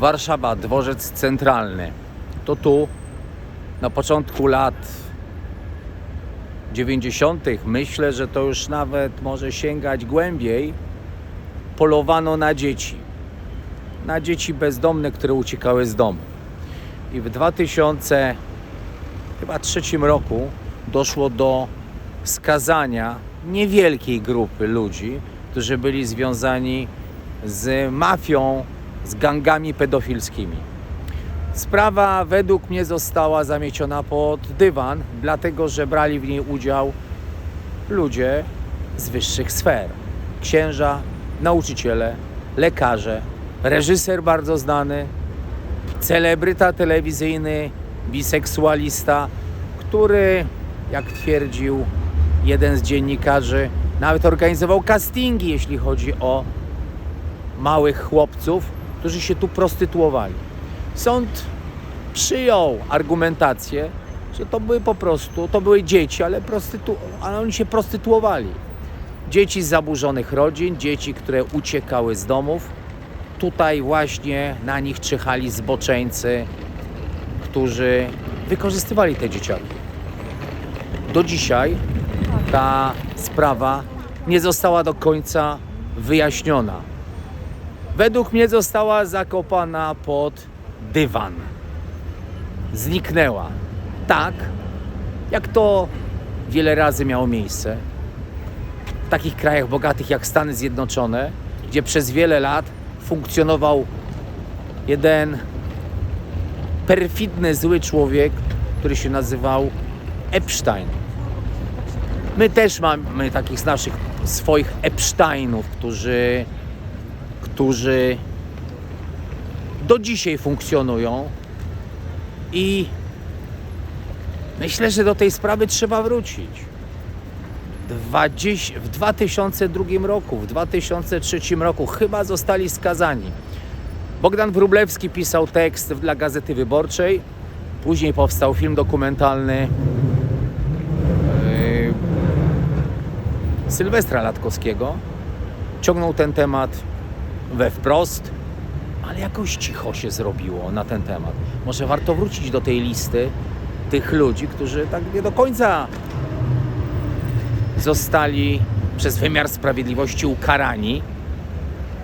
Warszawa, dworzec centralny. To tu na początku lat 90. myślę, że to już nawet może sięgać głębiej. Polowano na dzieci. Na dzieci bezdomne, które uciekały z domu. I w 2000 chyba trzecim roku doszło do skazania niewielkiej grupy ludzi, którzy byli związani z mafią, z gangami pedofilskimi. Sprawa według mnie została zamieciona pod dywan, dlatego że brali w niej udział ludzie z wyższych sfer. Księża, nauczyciele, lekarze, reżyser bardzo znany, celebryta telewizyjny, biseksualista, który, jak twierdził jeden z dziennikarzy, nawet organizował castingi, jeśli chodzi o małych chłopców, którzy się tu prostytuowali. Sąd przyjął argumentację, że to były po prostu, to były dzieci, ale, prostytu, ale oni się prostytuowali. Dzieci z zaburzonych rodzin, dzieci, które uciekały z domów. Tutaj właśnie na nich czyhali zboczeńcy, którzy wykorzystywali te dzieciaki. Do dzisiaj ta sprawa nie została do końca wyjaśniona. Według mnie została zakopana pod dywan. Zniknęła. Tak, jak to wiele razy miało miejsce. W takich krajach bogatych jak Stany Zjednoczone, gdzie przez wiele lat funkcjonował jeden perfidny, zły człowiek, który się nazywał Epstein. My też mamy takich naszych swoich Epsteinów, którzy, którzy do dzisiaj funkcjonują i myślę, że do tej sprawy trzeba wrócić. 20, w 2002 roku, w 2003 roku chyba zostali skazani. Bogdan Wróblewski pisał tekst dla Gazety Wyborczej. Później powstał film dokumentalny yy, Sylwestra Latkowskiego. Ciągnął ten temat we wprost, ale jakoś cicho się zrobiło na ten temat. Może warto wrócić do tej listy tych ludzi, którzy tak nie do końca zostali przez wymiar sprawiedliwości ukarani,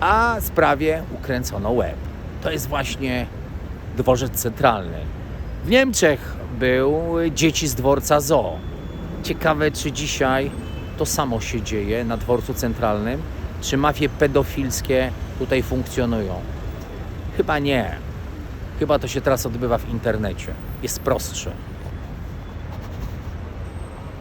a sprawie ukręcono łeb. To jest właśnie dworzec centralny. W Niemczech był dzieci z dworca zoo. Ciekawe, czy dzisiaj to samo się dzieje na dworcu centralnym, czy mafie pedofilskie tutaj funkcjonują. Chyba nie. Chyba to się teraz odbywa w internecie. Jest prostsze.